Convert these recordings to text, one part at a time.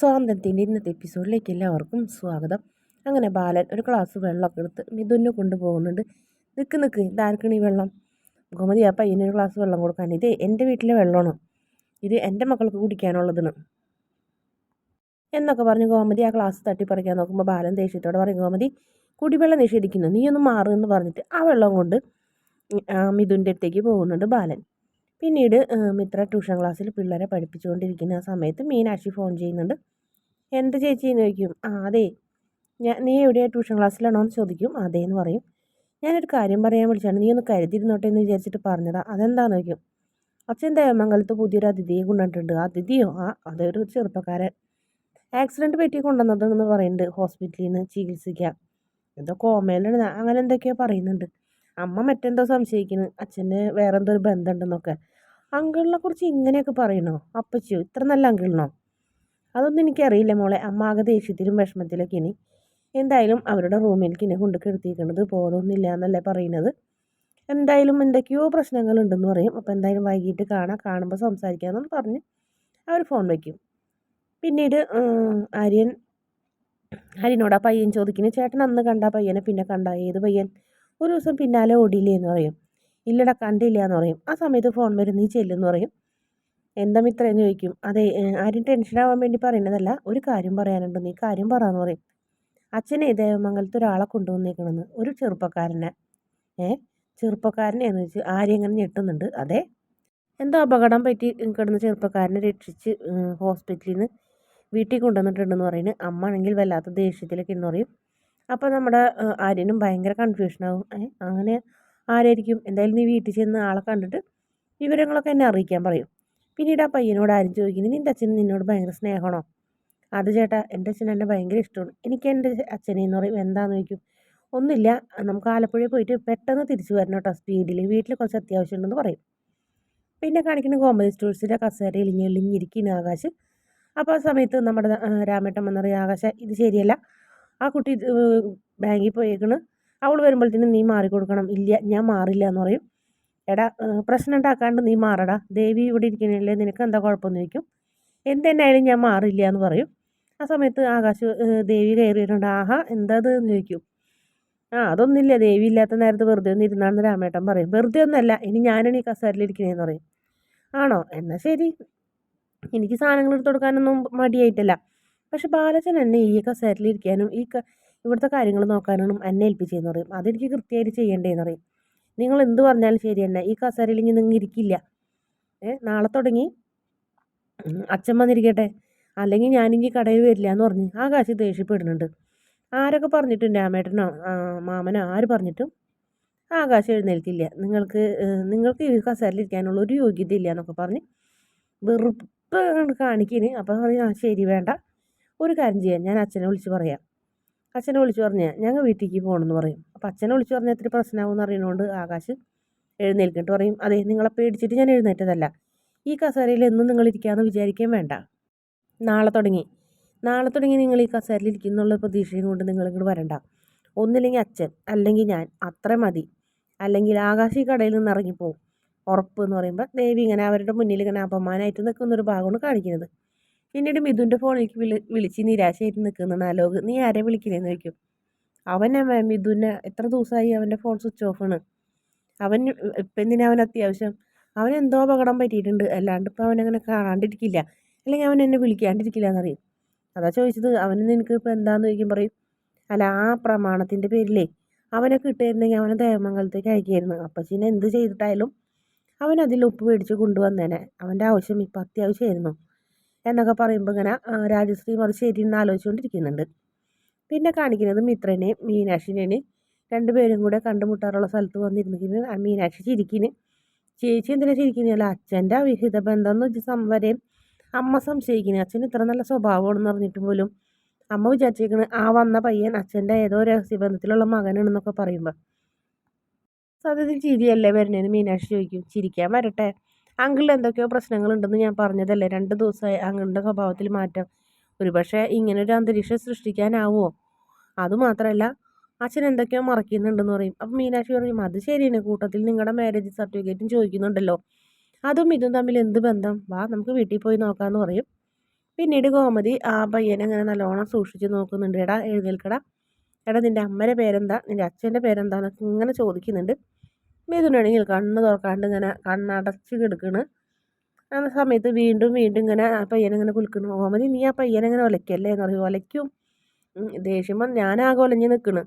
സ്വാതന്ത്ര്യത്തിന്റെ ഇന്നത്തെ എപ്പിസോഡിലേക്ക് എല്ലാവർക്കും സ്വാഗതം. അങ്ങനെ ബാലൻ ഒരു ഗ്ലാസ് വെള്ളമൊക്കെ എടുത്ത് മിഥുനെ കൊണ്ടുപോകുന്നുണ്ട്. നിൽക്ക് നിൽക്ക് ഇതാർക്കണി വെള്ളം? ഗോമതി ആ പയ്യനൊരു ഗ്ലാസ് വെള്ളം കൊടുക്കാൻ. ഇത് എന്റെ വീട്ടിലെ വെള്ളമാണ്. ഇത് എന്റെ മക്കൾക്ക് കുടിക്കാനുള്ളതാണ് എന്നൊക്കെ പറഞ്ഞ് ഗോമതി ആ ഗ്ലാസ് തട്ടിപ്പറിക്കാൻ നോക്കുമ്പോൾ ബാലൻ ദേഷ്യത്തോടെ പറയും ഗോമതി കുടിവെള്ളം നിഷേധിക്കുന്നു. നീ ഒന്ന് മാറുമെന്ന് പറഞ്ഞിട്ട് ആ വെള്ളം കൊണ്ട് മിഥുന്റെ അടുത്തേക്ക് പോകുന്നുണ്ട് ബാലൻ. പിന്നീട് മിത്ര ട്യൂഷൻ ക്ലാസ്സിൽ പിള്ളേരെ പഠിപ്പിച്ചുകൊണ്ടിരിക്കുന്ന ആ സമയത്ത് മീനാക്ഷി ഫോൺ ചെയ്യുന്നുണ്ട്. എന്ത് ചേച്ചി? എന്ന് ചോദിക്കും. ആ അതെ. ഞാൻ നീ എവിടെയാണ് ട്യൂഷൻ ക്ലാസ്സിലാണോ? എന്ന് ചോദിക്കും. അതേ എന്ന് പറയും. ഞാനൊരു കാര്യം പറയാൻ വിളിച്ചാണ്. നീ ഒന്ന് കരുതിരുന്നോട്ടെ എന്ന് വിചാരിച്ചിട്ട് പറഞ്ഞതാ. അതെന്താന്ന്? ചോദിക്കും. അച്ഛൻ ദേവമംഗലത്ത് പുതിയൊരു അതിഥിയെ കൊണ്ടുവന്നിട്ടുണ്ട്. അതിഥിയോ? ആ അതൊരു ചെറുപ്പക്കാരൻ. ആക്സിഡന്റ് പറ്റി കൊണ്ടുവന്നതെന്ന് പറയുന്നുണ്ട് ഹോസ്പിറ്റലിൽ നിന്ന് ചികിത്സിക്കാൻ. എന്തോ കോമയിലാണ് അങ്ങനെ എന്തൊക്കെയോ പറയുന്നുണ്ട്. അമ്മ മറ്റെന്തോ സംശയിക്കുന്നു. അച്ഛന് വേറെന്തോ ഒരു ബന്ധമുണ്ടെന്നൊക്കെ. അങ്കിളിനെ കുറിച്ച് ഇങ്ങനെയൊക്കെ പറയണോ? അപ്പച്ചിയോ ഇത്ര നല്ല അങ്കിളിനോ? അതൊന്നും എനിക്കറിയില്ല മോളെ. അമ്മ ആകെ ദേഷ്യത്തിലും വിഷമത്തിലൊക്കെ ഇനി. എന്തായാലും അവരുടെ റൂമിലേക്ക് എന്നെ കൊണ്ട് കിടത്തിയിരിക്കുന്നത് ബോധമൊന്നുമില്ല എന്നല്ലേ പറയുന്നത്. എന്തായാലും എന്തൊക്കെയോ പ്രശ്നങ്ങളുണ്ടെന്ന് പറയും. അപ്പോൾ എന്തായാലും വൈകിട്ട് കാണാം. കാണുമ്പോൾ സംസാരിക്കാമെന്ന് പറഞ്ഞ് അവർ ഫോൺ വയ്ക്കും പിന്നീട് ആര്യൻ ആര്യനോട് ആ പയ്യൻ ചോദിക്കുന്നു ചേട്ടൻ അന്ന് കണ്ട പയ്യനെ പിന്നെ കണ്ട? ഏത് പയ്യൻ? ഒരു ദിവസം പിന്നാലെ ഓടിയില്ലേ എന്ന് പറയും. ഇല്ലടാ കണ്ടില്ല എന്ന് പറയും. ആ സമയത്ത് ഫോൺ വരും നീ ചെല്ലെന്ന് പറയും. എന്താ മിത്ര? എന്ന് ചോദിക്കും. അതെ ആരും ടെൻഷനാവാൻ വേണ്ടി പറയുന്നതല്ല. ഒരു കാര്യം പറയാനുണ്ട്. നീ കാര്യം പറയാന്ന് പറയും. അച്ഛനെ ദേവമംഗലത്ത് ഒരാളെ കൊണ്ടുവന്നേക്കണമെന്ന് ഒരു ചെറുപ്പക്കാരനെ. ഏ ചെറുപ്പക്കാരനെ? എന്ന് വെച്ച് ആര്യം ഇങ്ങനെ ഞെട്ടുന്നുണ്ട്. അതെ. എന്തോ അപകടം പറ്റി കിടന്ന ചെറുപ്പക്കാരനെ രക്ഷിച്ച് ഹോസ്പിറ്റലിൽ നിന്ന് വീട്ടിൽ കൊണ്ടുവന്നിട്ടുണ്ടെന്ന് പറയുന്നത് അമ്മ ആണെങ്കിൽ വല്ലാത്ത ദേഷ്യത്തിലൊക്കെ എന്ന് പറയും. അപ്പോൾ നമ്മുടെ ആര്യനും ഭയങ്കര കൺഫ്യൂഷനാവും അങ്ങനെ ആരായിരിക്കും? എന്തായാലും നീ വീട്ടിൽ ചെന്ന് ആളെ കണ്ടിട്ട് വിവരങ്ങളൊക്കെ എന്നെ അറിയിക്കാൻ പറയും. പിന്നീട് ആ പയ്യനോട് ആരും ചോദിക്കുന്നത് നിന്റെ അച്ഛൻ നിന്നോട് ഭയങ്കര സ്നേഹമാണോ? അത് ചേട്ടാ എന്റെ അച്ഛൻ എന്നെ ഭയങ്കര ഇഷ്ടമാണ്. എനിക്ക് എന്റെ അച്ഛനെ എന്ന് പറയും. എന്താണെന്ന് ചോദിക്കും? ഒന്നുമില്ല. നമുക്ക് ആലപ്പുഴ പോയിട്ട് പെട്ടെന്ന് തിരിച്ചു വരണം കേട്ടോ. സ്പീഡിൽ. വീട്ടിൽ കുറച്ച് അത്യാവശ്യം ഉണ്ടെന്ന് പറയും. പിന്നെ കാണിക്കുന്ന കോമഡി സ്റ്റോഴ്സിന്റെ കസേര ഇളിഞ്ഞ് ഇളിഞ്ഞിരിക്കുന്ന ആകാശ്. അപ്പോൾ ആ സമയത്ത് നമ്മുടെ രാമേട്ടൻ വന്നറിയ ആകാശ ഇത് ശരിയല്ല. ആ കുട്ടി ബാങ്കിൽ പോയേക്കണ്. അവൾ വരുമ്പോഴത്തേനും നീ മാറി കൊടുക്കണം. ഇല്ല ഞാൻ മാറില്ല എന്ന് പറയും. എടാ പ്രശ്നം ഉണ്ടാക്കാണ്ട് നീ മാറടാ. ദേവി ഇവിടെ ഇരിക്കണില്ലേ നിനക്ക് എന്താ കുഴപ്പമെന്ന് ചോദിക്കും. എന്തെന്നായാലും ഞാൻ മാറില്ല എന്ന് പറയും. ആ സമയത്ത് ആകാശ് ദേവി കയറിയിട്ടുണ്ട്. ആഹാ എന്താ എന്ന് ചോദിക്കും. ആ അതൊന്നുമില്ല. ദേവി ഇല്ലാത്ത നേരത്ത് വെറുതെ ഒന്ന് ഇരുന്നാണെന്ന് രാമേട്ടൻ പറയും. വെറുതെ ഒന്നല്ല ഇനി ഞാനാണ് ഈ കസേരയിലിരിക്കണേന്ന് പറയും. ആണോ? എന്നാൽ ശരി. എനിക്ക് സാധനങ്ങൾ എടുത്തു കൊടുക്കാനൊന്നും മടിയായിട്ടില്ല. പക്ഷെ ബാലച്ചൻ എന്നെ ഈ കസേരയിലിരിക്കാനും ഈ ഇവിടുത്തെ കാര്യങ്ങൾ നോക്കാനാണ് എന്നെ ഏൽപ്പിച്ചതെന്ന് പറയും. അതെനിക്ക് കൃത്യമായിട്ട് ചെയ്യേണ്ടതെന്ന് പറയും. നിങ്ങൾ എന്ത് പറഞ്ഞാലും ശരി തന്നെ ഈ കസേരയിൽ ഇനി നിങ്ങൾ ഇരിക്കില്ല. ഏ നാളെ തുടങ്ങി. അച്ഛൻ വന്നിരിക്കട്ടെ. അല്ലെങ്കിൽ ഞാനിനി കടയിൽ വരില്ല എന്ന് പറഞ്ഞ് ആ കാശ് ദേഷ്യപ്പെടുന്നുണ്ട്. ആരൊക്കെ പറഞ്ഞിട്ടുണ്ട് രാമേട്ടനോ മാമനോ ആര് പറഞ്ഞിട്ടും ആകാശം എഴുന്നേൽക്കില്ല. നിങ്ങൾക്ക് നിങ്ങൾക്ക് ഈ കസേരയിലിരിക്കാനുള്ള ഒരു യോഗ്യത ഇല്ല എന്നൊക്കെ പറഞ്ഞ് വെറുപ്പ് കാണിക്കുന്നു അപ്പോൾ പറഞ്ഞു ആ ശരി വേണ്ട. ഒരു കാര്യം ചെയ്യാം. ഞാൻ അച്ഛനെ വിളിച്ച് പറയാം. അച്ഛനെ വിളിച്ചു പറഞ്ഞാൽ ഞങ്ങൾ വീട്ടിലേക്ക് പോകണമെന്ന് പറയും. അപ്പം അച്ഛനെ വിളിച്ചു പറഞ്ഞാൽ ഇത്തിരി പ്രശ്നമാകുമെന്ന് അറിയണോണ്ട് ആകാശ് എഴുന്നേൽക്കിട്ട് പറയും അതെ നിങ്ങളെ പേടിച്ചിട്ട് ഞാൻ എഴുന്നേറ്റതല്ല. ഈ കസേരയിൽ എന്നും നിങ്ങൾ ഇരിക്കാമെന്ന് വിചാരിക്കുകയും വേണ്ട. നാളെ തുടങ്ങി. നാളെ തുടങ്ങി നിങ്ങൾ ഈ കസേരയിൽ ഇരിക്കുന്നുള്ള പ്രതീക്ഷയും കൊണ്ട് നിങ്ങൾ ഇങ്ങോട്ട് വരണ്ട. ഒന്നില്ലെങ്കിൽ അച്ഛൻ അല്ലെങ്കിൽ ഞാൻ. അത്ര മതി. അല്ലെങ്കിൽ ആകാശ് ഈ കടയിൽ നിന്ന് ഇറങ്ങിപ്പോവും. ഉറപ്പ് എന്ന് പറയുമ്പോൾ ദേവി ഇങ്ങനെ അവരുടെ മുന്നിൽ ഇങ്ങനെ അപമാനമായിട്ട് നിൽക്കുന്നൊരു ഭാഗമാണ് കാണിക്കുന്നത്. പിന്നീട് മിഥുന്റെ ഫോണിലേക്ക് വിളി വിളിച്ച് നിരാശയായിട്ട് നിൽക്കുന്നതാണ് ആലോക് നീ ആരെ വിളിക്കണേന്ന് ചോദിക്കും? അവൻ മിഥുനെ എത്ര ദിവസമായി അവന്റെ ഫോൺ സ്വിച്ച് ഓഫാണ് അവൻ ഇപ്പം എന്തിനാ അവൻ അത്യാവശ്യം? അവൻ എന്തോ അപകടം പറ്റിയിട്ടുണ്ട്. അല്ലാണ്ട് ഇപ്പം അവനങ്ങനെ കാണാണ്ടിരിക്കില്ല. അല്ലെങ്കിൽ അവൻ എന്നെ വിളിക്കാണ്ടിരിക്കില്ല എന്നറിയും അതാ ചോദിച്ചത്. അവന് നിനക്ക് ഇപ്പം എന്താന്ന് ചോദിക്കും പറയും? അല്ല ആ പ്രമാണത്തിന്റെ പേരിലേ അവനെ കിട്ടിയിരുന്നെങ്കിൽ അവനെ ദേവമംഗലത്തേക്ക് അയക്കായിരുന്നു. അപ്പച്ചീനെ എന്ത് ചെയ്തിട്ടായാലും അവൻ അതിൽ ഉപ്പ് മേടിച്ച് കൊണ്ടുവന്നേനെ. അവന്റെ ആവശ്യം ഇപ്പം അത്യാവശ്യമായിരുന്നു. എന്നൊക്കെ പറയുമ്പോൾ ഇങ്ങനെ രാജശ്രീ മറുശേരി എന്ന് ആലോചിച്ചുകൊണ്ടിരിക്കുന്നുണ്ട് പിന്നെ കാണിക്കുന്നത് മിത്രനെയും മീനാക്ഷിനെയും രണ്ടുപേരും കൂടെ കണ്ടുമുട്ടാറുള്ള സ്ഥലത്ത് വന്നിരുന്നിരിക്കുന്നത് മീനാക്ഷി ചിരിക്കിന്. ചേച്ചി എന്തിനാ ചിരിക്കുന്നില്ല അച്ഛന്റെ അവിഹിത ബന്ധം എന്ന് വെച്ച് സംവരെയും അമ്മ സംശയിക്കുന്നത് അച്ഛൻ ഇത്ര നല്ല സ്വഭാവമാണെന്ന് പറഞ്ഞിട്ട് പോലും അമ്മ വിചാരിച്ചിരിക്കുന്നത് ആ വന്ന പയ്യൻ അച്ഛന്റെ ഏതോ രഹസ്യബന്ധത്തിലുള്ള മകനാണെന്നൊക്കെ പറയുമ്പോൾ സത്യത്തിൽ ചിരിയല്ലേ വരുന്നതെന്ന് മീനാക്ഷി ചോദിക്കും. ചിരിക്കാൻ വരട്ടെ. അങ്കിളിൽ എന്തൊക്കെയോ പ്രശ്നങ്ങളുണ്ടെന്ന് ഞാൻ പറഞ്ഞതല്ലേ? രണ്ട് ദിവസമായി അങ്കിളിന്റെ സ്വഭാവത്തിൽ മാറ്റം. ഒരുപക്ഷെ ഇങ്ങനൊരു അന്തരീക്ഷം സൃഷ്ടിക്കാനാവുമോ? അതുമാത്രമല്ല അച്ഛൻ എന്തൊക്കെയോ മറക്കുന്നുണ്ടെന്ന് പറയും. അപ്പം മീനാക്ഷി പറയും അത് ശരിയാണ്. കൂട്ടത്തിൽ നിങ്ങളുടെ മാരേജ് സർട്ടിഫിക്കറ്റും ചോദിക്കുന്നുണ്ടല്ലോ. അതും ഇതും തമ്മിൽ എന്ത് ബന്ധം? വാ നമുക്ക് വീട്ടിൽ പോയി നോക്കാമെന്ന് പറയും. പിന്നീട് ഗോമതി ആ പയ്യനെ അങ്ങനെ നല്ലോണം സൂക്ഷിച്ച് നോക്കുന്നുണ്ട്. എടാ എഴുന്നേൽക്കടാ. എടാ നിന്റെ അമ്മയുടെ പേരെന്താ? നിന്റെ അച്ഛന്റെ പേരെന്താന്നൊക്കെ ഇങ്ങനെ ചോദിക്കുന്നുണ്ട്. മിഥുനാണെങ്കിൽ കണ്ണ് തുറക്കാണ്ട് ഇങ്ങനെ കണ്ണടച്ച് കിടക്കണ്. ആ സമയത്ത് വീണ്ടും വീണ്ടും ഇങ്ങനെ ആ പയ്യനിങ്ങനെ കുലുക്കുന്നു ഓമതി നീ ആ പയ്യനെങ്ങനെ ഒലയ്ക്കല്ലേ? എന്ന് പറയും. ഒലയ്ക്കും. ദേഷ്യം വന്ന് ഞാനാകെ ഒലഞ്ഞ് നിൽക്കണ്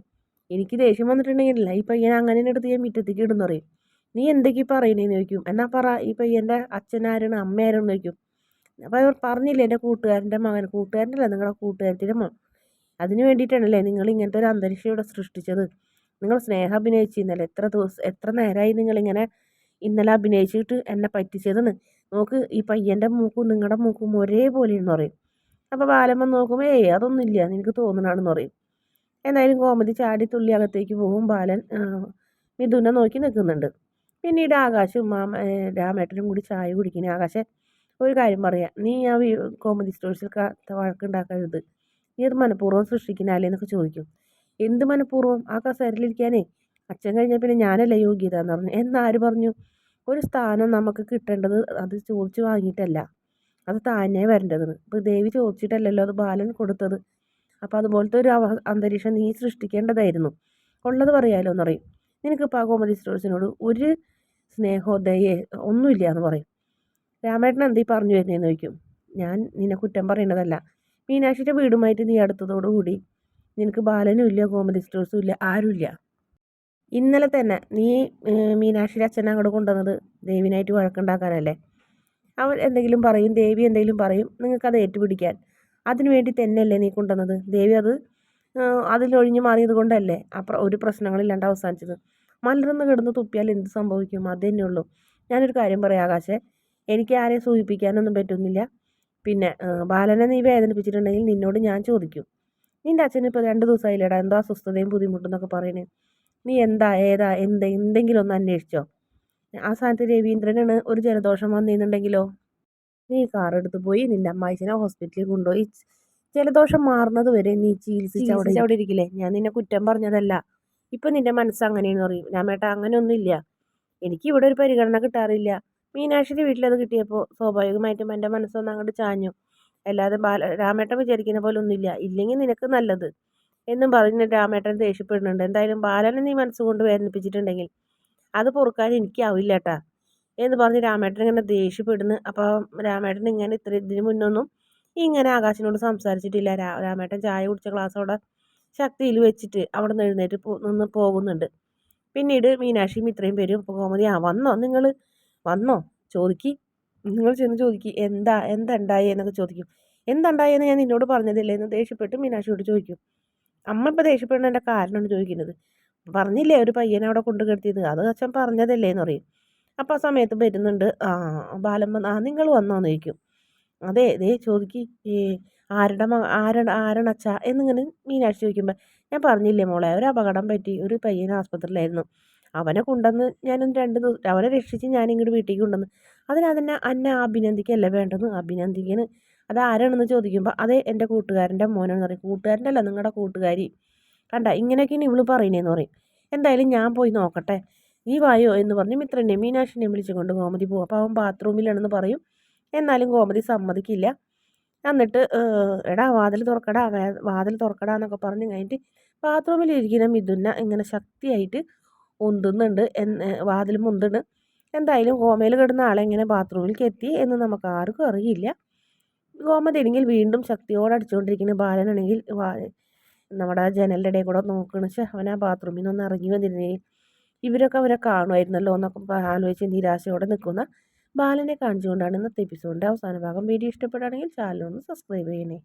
എനിക്ക് ദേഷ്യം വന്നിട്ടുണ്ടെങ്കിലല്ല ഈ പയ്യനെ അങ്ങനെ എടുത്ത് ഞാൻ മുറ്റത്തേക്ക് ഇടുന്നു പറയും. നീ എന്തൊക്കെ പറയണേന്ന് ചോദിക്കും. എന്നാ പറ ഈ പയ്യന്റെ അച്ഛനാരാണ് അമ്മയാരെന്ന് ചോദിക്കും. അപ്പോൾ അവർ പറഞ്ഞില്ലേ എന്റെ കൂട്ടുകാരന്റെ മകൻ? കൂട്ടുകാരന്റെ അല്ല നിങ്ങളുടെ കൂട്ടുകാരത്തിന്റെ മകൻ. അതിന് വേണ്ടിയിട്ടാണല്ലേ നിങ്ങൾ ഇങ്ങനത്തെ ഒരു അന്തരീക്ഷം ഇവിടെ സൃഷ്ടിച്ചത്? നിങ്ങൾ സ്നേഹം അഭിനയിച്ചിരുന്നല്ലേ എത്ര ദിവസം എത്ര നേരമായി നിങ്ങളിങ്ങനെ ഇന്നലെ അഭിനയിച്ചിട്ട് എന്നെ പറ്റിച്ചതെന്ന്. നോക്ക് ഈ പയ്യന്റെ മൂക്കും നിങ്ങളുടെ മൂക്കും ഒരേപോലെയെന്ന് പറയും. അപ്പോൾ ബാലമ്മ നോക്കുമ്പോൾ ഏയ് അതൊന്നുമില്ല നിനക്ക് തോന്നണാണെന്ന് പറയും. എന്തായാലും കോമതി ചാടി തുള്ളി അകത്തേക്ക് പോകും ബാലൻ മിഥുനെ നോക്കി നിൽക്കുന്നുണ്ട്. പിന്നീട് ആകാശും മാമ രാമേട്ടനും കൂടി ചായ കുടിക്കുന്നു ആകാശെ ഒരു കാര്യം പറയാം. നീ ആ കോമഡി സ്റ്റോഴ്സിൽ വഴക്കുണ്ടാക്കരുത്. നീ അത് മനഃപൂർവം സൃഷ്ടിക്കുന്നല്ലേ എന്നൊക്കെ ചോദിക്കും. എന്ത് മനഃപൂർവം ആ കസേരയിലിരിക്കാനേ അച്ഛൻ കഴിഞ്ഞാൽ പിന്നെ ഞാനല്ല യോഗ്യത എന്ന് പറഞ്ഞു. എന്നാര് പറഞ്ഞു? ഒരു സ്ഥാനം നമുക്ക് കിട്ടേണ്ടത് അത് ചോദിച്ചു വാങ്ങിയിട്ടല്ല. അത് താനെ വരേണ്ടതെന്ന് ഇപ്പോൾ ദേവി ചോദിച്ചിട്ടല്ലല്ലോ അത് ബാലൻ കൊടുത്തത്. അപ്പോൾ അതുപോലത്തെ ഒരു അവ അന്തരീക്ഷം നീ സൃഷ്ടിക്കേണ്ടതായിരുന്നു. ഉള്ളത് പറയാലോ എന്ന് പറയും. നിനക്കിപ്പോൾ ആ കോമഡി സ്റ്റോഴ്സിനോട് ഒരു സ്നേഹോ ദയേ ഒന്നുമില്ല എന്ന് പറയും. രാമേട്ടൻ എന്തീ പറഞ്ഞു വരുന്നതെന്ന് ചോദിക്കും. ഞാൻ നിന്നെ കുറ്റം പറയണതല്ല. മീനാക്ഷിയുടെ വീടുമായിട്ട് നീ അടുത്തതോടുകൂടി നിനക്ക് ബാലനും ഇല്ല കോമഡി സ്റ്റോഴ്സും ഇല്ല ആരുമില്ല ഇന്നലെ തന്നെ നീ മീനാക്ഷിയുടെ അച്ഛനെ അങ്ങോട്ട് കൊണ്ടുവന്നത് ദേവിനായിട്ട് വഴക്കുണ്ടാക്കാനല്ലേ? അവൻ എന്തെങ്കിലും പറയും ദേവി എന്തെങ്കിലും പറയും നിങ്ങൾക്കത് ഏറ്റുപിടിക്കാൻ. അതിനു വേണ്ടി തന്നെയല്ലേ നീ കൊണ്ടുവന്നത്? ദേവി അത് അതിലൊഴിഞ്ഞു മാറിയത് കൊണ്ടല്ലേ? അപ്പുറം ഒരു പ്രശ്നങ്ങളില്ലാണ്ട് അവസാനിച്ചത്. മലർന്ന് കിടന്ന് തുപ്പിയാൽ എന്ത് സംഭവിക്കും? അത് തന്നെയുള്ളൂ ഞാനൊരു കാര്യം പറയാം ആകാശേ. എനിക്ക് ആരെയും സൂചിപ്പിക്കാനൊന്നും പറ്റുന്നില്ല. പിന്നെ ബാലനെ നീ വേദനിപ്പിച്ചിട്ടുണ്ടെങ്കിൽ നിന്നോട് ഞാൻ ചോദിക്കും. നിന്റെ അച്ഛൻ ഇപ്പോൾ രണ്ട് ദിവസമായില്ലേടാ എന്തോ അസ്വസ്ഥതയും ബുദ്ധിമുട്ടെന്നൊക്കെ പറയണേ. നീ എന്താ ഏതാ എന്ത് എന്തെങ്കിലും ഒന്ന് അന്വേഷിച്ചോ. ആ സ്ഥാനത്ത് രവീന്ദ്രനാണ് ഒരു ജലദോഷം വന്നിരുന്നുണ്ടെങ്കിലോ? നീ കാർ എടുത്ത് പോയി നിന്റെ അമ്മായിച്ചനെ ഹോസ്പിറ്റലിൽ കൊണ്ടുപോയി. ജലദോഷം മാറുന്നത് വരെ നീ ചികിത്സിച്ച് അവിടെ അവിടെ ഇരിക്കില്ലേ? ഞാൻ നിന്നെ കുറ്റം പറഞ്ഞതല്ല. ഇപ്പം നിന്റെ മനസ്സ് അങ്ങനെയെന്ന് പറയും. രാമേട്ട അങ്ങനെയൊന്നുമില്ല. എനിക്ക് ഇവിടെ ഒരു പരിഗണന കിട്ടാറില്ല. മീനാക്ഷിയുടെ വീട്ടിലത് കിട്ടിയപ്പോൾ സ്വാഭാവികമായിട്ടും എന്റെ മനസ്സൊന്ന് അങ്ങോട്ട് ചാഞ്ഞു. അല്ലാതെ ബാല രാമേട്ടൻ വിചാരിക്കുന്ന പോലെ ഒന്നുമില്ല ഇല്ലെങ്കിൽ നിനക്ക് നല്ലത്. എന്നും പറഞ്ഞ് രാമേട്ടൻ ദേഷ്യപ്പെടുന്നുണ്ട്. എന്തായാലും ബാലനെ നീ മനസ്സുകൊണ്ട് വേദനിപ്പിച്ചിട്ടുണ്ടെങ്കിൽ അത് പൊറുക്കാൻ എനിക്കാവില്ല കേട്ടാ എന്ന് പറഞ്ഞ് രാമേട്ടൻ ഇങ്ങനെ ദേഷ്യപ്പെടുന്നു. അപ്പോൾ രാമേട്ടൻ ഇങ്ങനെ ഇത്ര ഇതിന് മുന്നൊന്നും ഇങ്ങനെ ആകാശിനോട് സംസാരിച്ചിട്ടില്ല. രാമേട്ടൻ ചായ കുടിച്ച ഗ്ലാസ്സോടെ ശക്തിയിൽ വെച്ചിട്ട് അവിടെ നിന്ന് എഴുന്നേറ്റ് നിന്ന് പോകുന്നുണ്ട്. പിന്നീട് മീനാക്ഷിയും ഇത്രയും പേരും ഇപ്പോൾ കോമതി ആ വന്നോ? നിങ്ങൾ വന്നോ? ചോദിക്കി. നിങ്ങൾ ചെന്ന് ചോദിക്കും എന്താ എന്തുണ്ടായി? എന്നൊക്കെ ചോദിക്കും. എന്തുണ്ടായെന്ന് ഞാൻ നിന്നോട് പറഞ്ഞതില്ലേ എന്ന് ദേഷ്യപ്പെട്ട് മീനാക്ഷിയോട് ചോദിക്കും. അമ്മ ഇപ്പോൾ ദേഷ്യപ്പെടുന്നതിന്റെ കാരണമാണ്? ചോദിക്കുന്നത്. പറഞ്ഞില്ലേ ഒരു പയ്യനെ അവിടെ കൊണ്ടു കിടത്തിയത്. അത് അച്ഛൻ പറഞ്ഞതല്ലേ? എന്ന് പറയും. അപ്പോൾ ആ സമയത്ത് വരുന്നുണ്ട്. ആ ബാലമ്മ ആ നിങ്ങൾ വന്നോന്ന് ചോദിക്കും. അതെ ദേ ചോദിക്കി. ഈ ആരുടെ മ ആരുടെ ആരണച്ച? എന്നിങ്ങനെ മീനാക്ഷി ചോദിക്കുമ്പോൾ ഞാൻ പറഞ്ഞില്ലേ മോളെ ഒരു അപകടം പറ്റി. ഒരു പയ്യൻ ആസ്പത്രിയിലായിരുന്നു. അവനെ കൊണ്ടുവന്ന് ഞാനും രണ്ട് ദിവസം അവനെ രക്ഷിച്ച് ഞാനിങ്ങോട്ട് വീട്ടിലേക്ക് കൊണ്ടുവന്ന്. അതിന് അതിനെ എന്നെ അഭിനന്ദിക്കല്ലേ വേണ്ടത്? അഭിനന്ദിക്കന് അത് ആരാണെന്ന് ചോദിക്കുമ്പോൾ അതേ എന്റെ കൂട്ടുകാരന്റെ മോനാണെന്ന് പറയും. കൂട്ടുകാരന്റെ അല്ല നിങ്ങളുടെ കൂട്ടുകാരി. കണ്ട ഇങ്ങനെയൊക്കെയാണ് ഇവൾ പറയുന്നതെന്ന് പറയും. എന്തായാലും ഞാൻ പോയി നോക്കട്ടെ. നീ വായോ എന്ന് പറഞ്ഞ് മിത്രനെ മീനാക്ഷിനെ വിളിച്ചുകൊണ്ട് ഗോമതി പോകും അപ്പോൾ അവൻ ബാത്റൂമിലാണെന്ന് പറയും. എന്നാലും ഗോമതി സമ്മതിക്കില്ല. എന്നിട്ട് എടാ വാതിൽ തുറക്കടാ വാതിൽ തുറക്കടാന്നൊക്കെ പറഞ്ഞ് കഴിഞ്ഞിട്ട് ബാത്റൂമിലിരിക്കുന്ന മിഥുന ഇങ്ങനെ ശക്തിയായിട്ട് ഉന്തുന്നുണ്ട് വാതിൽ മുന്തുണ്ട്. എന്തായാലും കോമയിൽ കിടന്ന ആളെ എങ്ങനെ ബാത്റൂമിലേക്ക് എത്തി എന്ന് നമുക്ക് ആർക്കും അറിയില്ല. ഗോമ തിരിങ്ങിൽ വീണ്ടും ശക്തിയോടെ അടിച്ചുകൊണ്ടിരിക്കുന്ന. ബാലനാണെങ്കിൽ നമ്മുടെ ജനലിന്റെ ഇടയിൽ കൂടെ നോക്കണ പക്ഷെ അവൻ ആ ബാത്റൂമിൽ നിന്ന് ഇറങ്ങി വന്നിരുന്നേ. ഇവരൊക്കെ അവരെ കാണുമായിരുന്നല്ലോ എന്നൊക്കെ ആലോചിച്ച് നിരാശയോടെ നിൽക്കുന്ന ബാലനെ കാണിച്ചുകൊണ്ടാണ് ഇന്നത്തെ എപ്പിസോഡിന്റെ അവസാന ഭാഗം. വീഡിയോ ഇഷ്ടപ്പെടുകയാണെങ്കിൽ ചാനൽ ഒന്ന് സബ്സ്ക്രൈബ് ചെയ്യണേ.